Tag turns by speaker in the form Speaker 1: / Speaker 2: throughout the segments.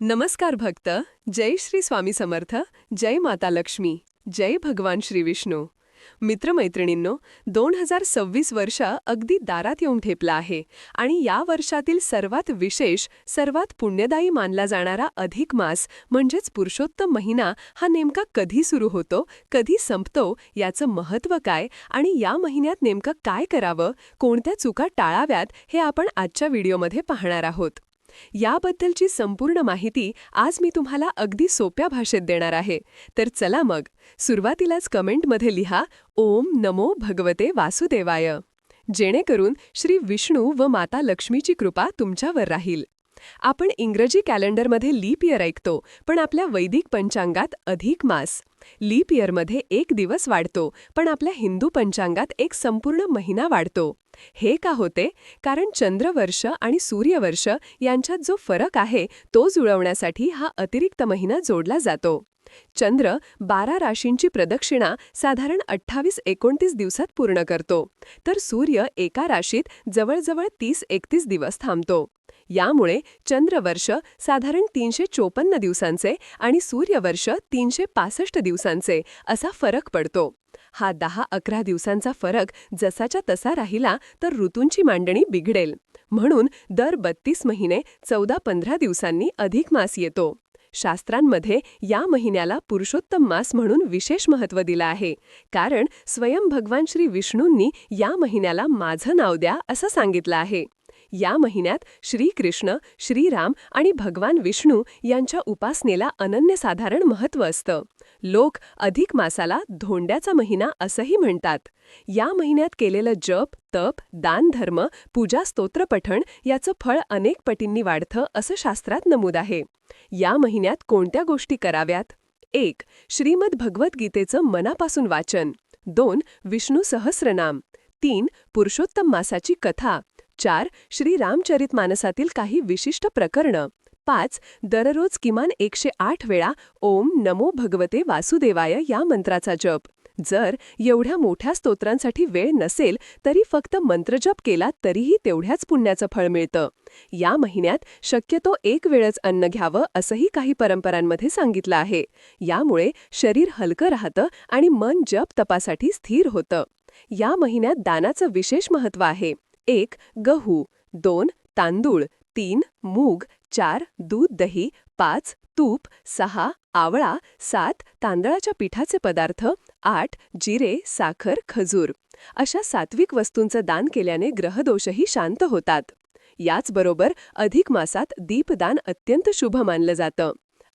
Speaker 1: नमस्कार भक्त. जय श्री स्वामी समर्थ. जय माता लक्ष्मी. जय भगवान श्री विष्णू. मित्रमैत्रिणींनो दोन हजार सव्वीस वर्ष अगदी दारात येऊन ठेपला आहे आणि या वर्षातील सर्वात विशेष सर्वात पुण्यदायी मानला जाणारा अधिक मास म्हणजेच पुरुषोत्तम महिना हा नेमका कधी सुरू होतो कधी संपतो याचं महत्त्व काय आणि या महिन्यात नेमकं काय करावं कोणत्या चुका टाळाव्यात हे आपण आजच्या व्हिडिओमध्ये पाहणार आहोत. याबद्दलची संपूर्ण माहिती आज मी तुम्हाला अगदी सोप्या भाषेत देणार आहे. तर चला मग सुरुवातीलाच कमेंटमध्ये लिहा ओम नमो भगवते वासुदेवाय. जेणेकरून श्री विष्णू व माता लक्ष्मीची कृपा तुमच्यावर राहील. आपण इंग्रजी कॅलेंडरमध्ये लीप इयर ऐकतो पण आपल्या वैदिक पंचांगात अधिक मास. लीप इयरमध्ये एक दिवस वाढतो पण आपल्या हिंदू पंचांगात एक संपूर्ण महिना वाढतो. हे का होते? कारण चंद्रवर्ष आणि सूर्यवर्ष यांच्यात जो फरक आहे तो जुळवण्यासाठी हा अतिरिक्त महिना जोडला जातो. चंद्र बारा राशींची प्रदक्षिणा साधारण अठ्ठावीस एकोणतीस दिवसात पूर्ण करतो तर सूर्य एका राशीत जवळजवळ तीस एकतीस दिवस थांबतो. यामुळे चंद्रवर्ष साधारण तीनशे चोपन्न दिवसांचे आणि सूर्यवर्ष तीनशे पासष्ट दिवसांचे असा फरक पडतो. हा दहा अकरा दिवसांचा फरक जसाच्या तसा राहिला तर ऋतूंची मांडणी बिघडेल. म्हणून दर बत्तीस महिने चौदा पंधरा दिवसांनी अधिक मास येतो. शास्त्रांमध्ये या महिन्याला पुरुषोत्तम मास म्हणून विशेष महत्त्व दिलं आहे. कारण स्वयं भगवान श्री विष्णूंनी या महिन्याला माझं नाव द्या असं सांगितलं आहे. या महिन्यात श्रीकृष्ण श्रीराम आणि भगवान विष्णू यांच्या उपासनेला अनन्यसाधारण महत्त्व असतं. लोक अधिक मासाला धोंड्याचा महिना असंही म्हणतात. या महिन्यात केलेलं जप तप दान धर्म पूजा स्तोत्रपठण याचं फळ अनेक पटींनी वाढतं असं शास्त्रात नमूद आहे. या महिन्यात कोणत्या गोष्टी कराव्यात? एक श्रीमद भगवद्गीतेचं मनापासून वाचन. दोन विष्णू सहस्रनाम. तीन पुरुषोत्तम मासाची कथा. चार श्री मानसातील काही विशिष्ट प्रकरणं. पाच दररोज किमान एकशे आठ वेळा ओम नमो भगवते वासुदेवाय या मंत्राचा जप. जर एवढ्या मोठ्या स्तोत्रांसाठी वेळ नसेल तरी फक्त मंत्रजप केला तरीही तेवढ्याच पुण्याचं फळ मिळतं. या महिन्यात शक्यतो एक वेळच अन्न घ्यावं असंही काही परंपरांमध्ये सांगितलं आहे. यामुळे शरीर हलकं राहतं आणि मन जप तपासाठी स्थिर होतं. या महिन्यात दानाचं विशेष महत्त्व आहे. एक गहू दोन तांदूळ तीन मूग चार दूध दही पाच तूप सहा आवळा सात तांदळाच्या पिठाचे पदार्थ आठ जिरे साखर खजूर. अशा सात्विक वस्तूंचं दान केल्याने ग्रहदोषही शांत होतात. याचबरोबर अधिक मासात दीपदान अत्यंत शुभ मानलं जातं.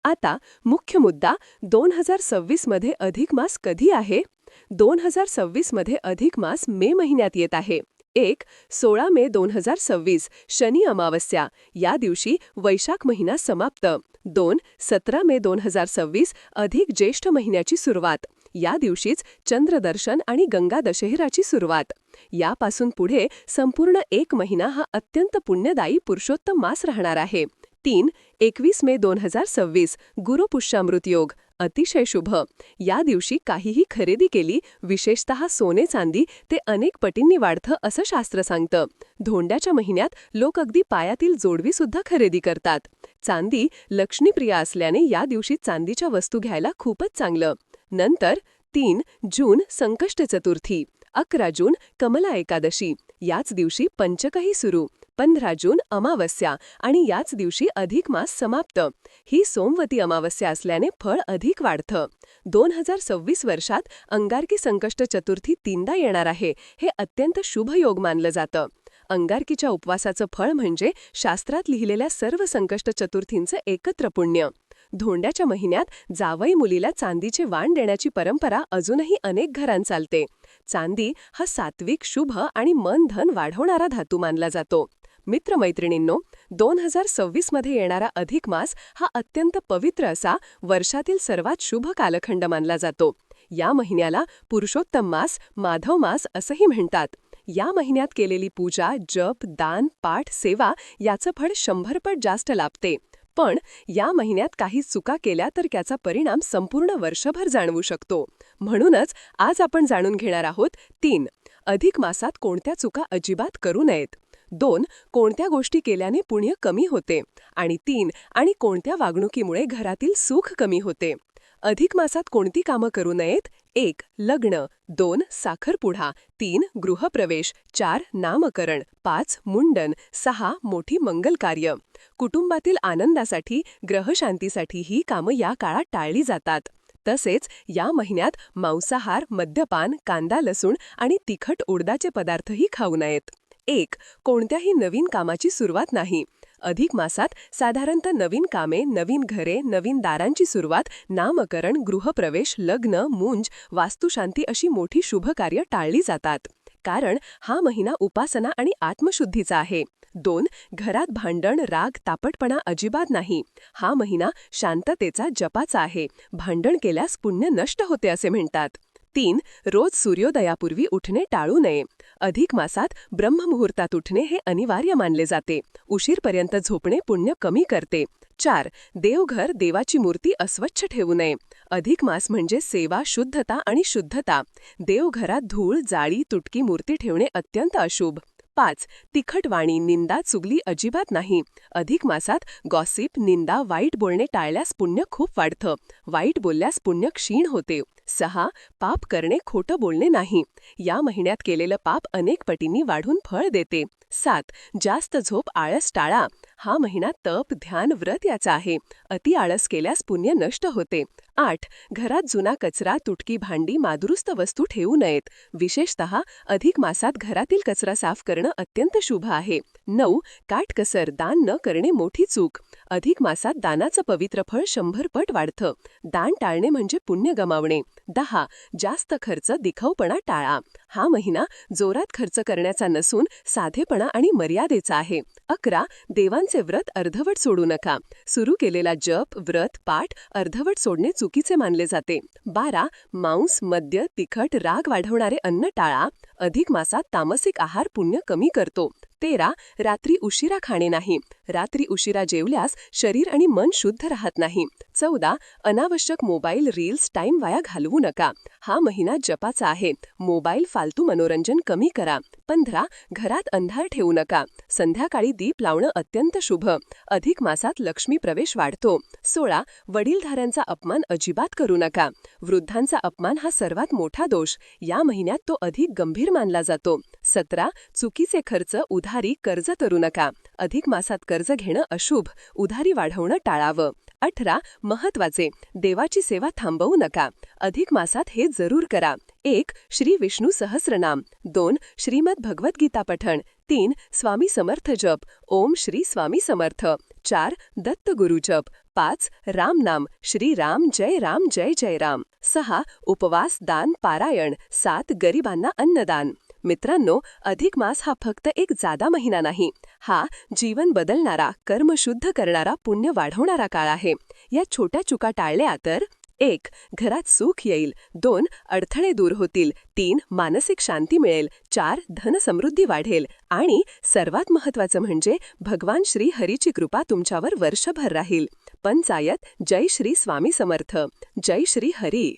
Speaker 1: आता मुख्य मुद्दा दोन हजार सव्वीसमध्ये अधिक मास कधी आहे? दोन हजार सव्वीसमध्ये अधिक मास मे महिन्यात येत आहे. एक सोळा मे दोन हजार सव्वीस शनी अमावस्या. या दिवशी वैशाख महिना समाप्त. दोन सतरा मे दोन हजार सव्वीस अधिक ज्येष्ठ महिन्याची सुरुवात. या दिवशीच चंद्रदर्शन आणि गंगा दशहराची सुरुवात. यापासून पुढे संपूर्ण एक महिना हा अत्यंत पुण्यदायी पुरुषोत्तम मास राहणार आहे. तीन एकवीस मे दोन हजार सव्वीस गुरुपुष्यामृत योग. अतिशय शुभ. या दिवशी काहीही खरेदी केली विशेषतः सोने चांदी ते अनेक पटींनी वाढतं असं शास्त्र सांगतं. धोंड्याच्या महिन्यात लोक अगदी पायातील जोडवी सुद्धा खरेदी करतात. चांदी लक्ष्मीप्रिया असल्याने या दिवशी चांदीच्या वस्तू घ्यायला खूपच चांगलं. नंतर तीन जून संकष्ट चतुर्थी अकरा जून कमला एकादशी. याच दिवशी पंचकही सुरू. पंधरा जून अमावस्या आणि याच दिवशी अधिक मास समाप्त. ही सोमवती अमावस्या असल्याने फळ अधिक वाढतं. दोन हजार सव्वीस वर्षात अंगारकी संकष्ट चतुर्थी तीनदा येणार आहे. हे अत्यंत शुभ योग मानलं जातं. अंगारकीच्या उपवासाचं फळ म्हणजे शास्त्रात लिहिलेल्या सर्व संकष्ट चतुर्थींचं एकत्र पुण्य. धोंड्याच्या महिन्यात जावई मुलीला चांदीचे वाण देण्याची परंपरा अजूनही अनेक घरांत चालते. चांदी हा सात्विक शुभ आणि मन धन वाढवणारा धातू मानला जातो. मित्रमैत्रिणींनो दोन हजार सव्वीसमध्ये येणारा अधिक मास हा अत्यंत पवित्र असा वर्षातील सर्वात शुभ कालखंड मानला जातो. या महिन्याला पुरुषोत्तम मास माधव मास असंही म्हणतात. या महिन्यात केलेली पूजा जप दान पाठ सेवा याचं फळ शंभरपट जास्त लाभते. पण या महिन्यात काही चुका केल्या तर त्याचा परिणाम संपूर्ण वर्षभर जाणवू शकतो. म्हणूनच आज आपण जाणून घेणार आहोत तीन. अधिक मासात कोणत्या चुका अजिबात करू नयेत. दोन. कोणत्या गोष्टी केल्याने पुण्य कमी होते. आणि तीन. आणि कोणत्या वागणुकीमुळे घरातील सुख कमी होते. अधिक मासात कोणती कामं करू नयेत? एक लग्न. दोन साखरपुडा. तीन गृहप्रवेश. चार नामकरण. पाच मुंडन. सहा मोठी मंगल कार्य कुटुंबातील आनंदासाठी ग्रहशांतीसाठी ही कामं या काळात टाळली जातात. तसेच या महिन्यात मांसाहार मद्यपान कांदा लसूण आणि तिखट उडदाचे पदार्थही खाऊ नयेत. एक कोणत्याही नवीन कामाची सुरुवात नाही. अधिक मासात साधारणतः नवीन कामे नवीन घरे नवीन दारांची सुरुवात नामकरण गृहप्रवेश लग्न मुंज वास्तुशांती अशी मोठी शुभकार्य टाळली जातात. कारण हा महिना उपासना आणि आत्मशुद्धीचा आहे. दोन घरात भांडण राग तापटपणा अजिबात नाही. हा महिना शांततेचा जपाचा आहे. भांडण केल्यास पुण्य नष्ट होते असे म्हणतात. तीन रोज सूर्योदयापूर्वी उठणे टाळू नये. अधिक मासात ब्रह्ममुहूर्तात उठणे हे अनिवार्य मानले जाते. उशीरपर्यंत झोपणे पुण्य कमी करते. चार देवघर देवाची मूर्ती अस्वच्छ ठेवू नये. अधिक मास म्हणजे सेवा शुद्धता आणि शुद्धता. देवघरात धूळ जाळी तुटकी मूर्ती ठेवणे अत्यंत अशुभ. पाच तिखट वाणी निंदा चुगली अजिबात नाही. अधिक मासात गॉसिप निंदा वाईट बोलणे टाळल्यास पुण्य खूप वाढतं. वाईट बोलल्यास पुण्य क्षीण होते. सहा पाप करणे खोटं बोलणे नाही. या महिन्यात केलेलं पाप अनेक पटींनी वाढून फळ देते. सात जास्त झोप आळस टाळा. हा महिना तप ध्यान व्रत याचा आहे. अति आळस केल्यास पुण्य नष्ट होते. आठ. घरात जुना कचरा तुटकी भांडी मादुरुस्त वस्तू ठेवू नयेत. विशेषत अधिक मासात घरातील कचरा साफ करणं अत्यंत शुभ आहे. नऊ. काटकसर दान न करणे मोठी चूक. अधिक मासात दानाचं पवित्र फळ शंभर पट वाढतं. दान टाळणे म्हणजे पुण्य गमावणे. दहा. जास्त खर्च दिखाऊपणा टाळा. हा महिना जोरात खर्च करण्याचा नसून साधेपणा आणि मर्यादेचा आहे. अकरा. देवांचे व्रत अर्धवट सोडू नका. सुरू केलेला जप व्रत पाठ अर्धवट सोडणे चुकीचे मानले जाते. बारा मांस मद्य तिखट राग वाढवणारे अन्न टाळा. अधिक मासात तामसिक आहार पुण्य कमी करतो. तेरा रात्री उशिरा खाणे नाही. रात्री उशिरा जेवल्यास शरीर आणि मन शुद्ध राहत नाही. चौदा अनावश्यक मोबाईल रील्स टाइम वाया घालवू नका. हा महिना जपाचा आहे. मोबाईल फालतू मनोरंजन कमी करा. पंधरा घरात अंधार ठेवू नका. संध्याकाळी दीप लावणं अत्यंत शुभ. अधिक मासात लक्ष्मी प्रवेश वाढतो. सोळा वडीलधाऱ्यांचा अपमान अजिबात करू नका. वृद्धांचा अपमान हा सर्वात मोठा दोष. या महिन्यात तो अधिक गंभीर मानला जातो. सतरा चुकीचे खर्च उधारी कर्ज करू नका. अधिक मासात कर्ज घेणं अशुभ. उधारी वाढवणं टाळावं. अठरा महत्त्वाचे देवाची सेवा थांबवू नका. अधिक मासात हे जरूर करा. एक श्री विष्णू सहस्रनाम. दोन श्रीमद भगवद्गीता पठण. तीन स्वामी समर्थ जप. ओम श्री स्वामी समर्थ. चार दत्त गुरुजप पाच राम नाम श्री राम जय राम जय जय राम. सहा उपवास दान पारायण. सात गरिबांना अन्नदान. मित्रांनो अधिक मास हा फक्त एक जादा महिना नाही. हा जीवन बदलणारा कर्म शुद्ध करणारा पुण्य वाढवणारा काळ आहे. या छोट्या चुका टाळल्या तर एक घरात सुख येईल. दोन अडथळे दूर होतील. तीन मानसिक शांती मिळेल. चार धनसमृद्धी वाढेल. आणि सर्वात महत्वाचं म्हणजे भगवान श्री हरीची कृपा तुमच्यावर वर्षभर राहील. पंचायत जय श्री स्वामी समर्थ. जय श्री हरी.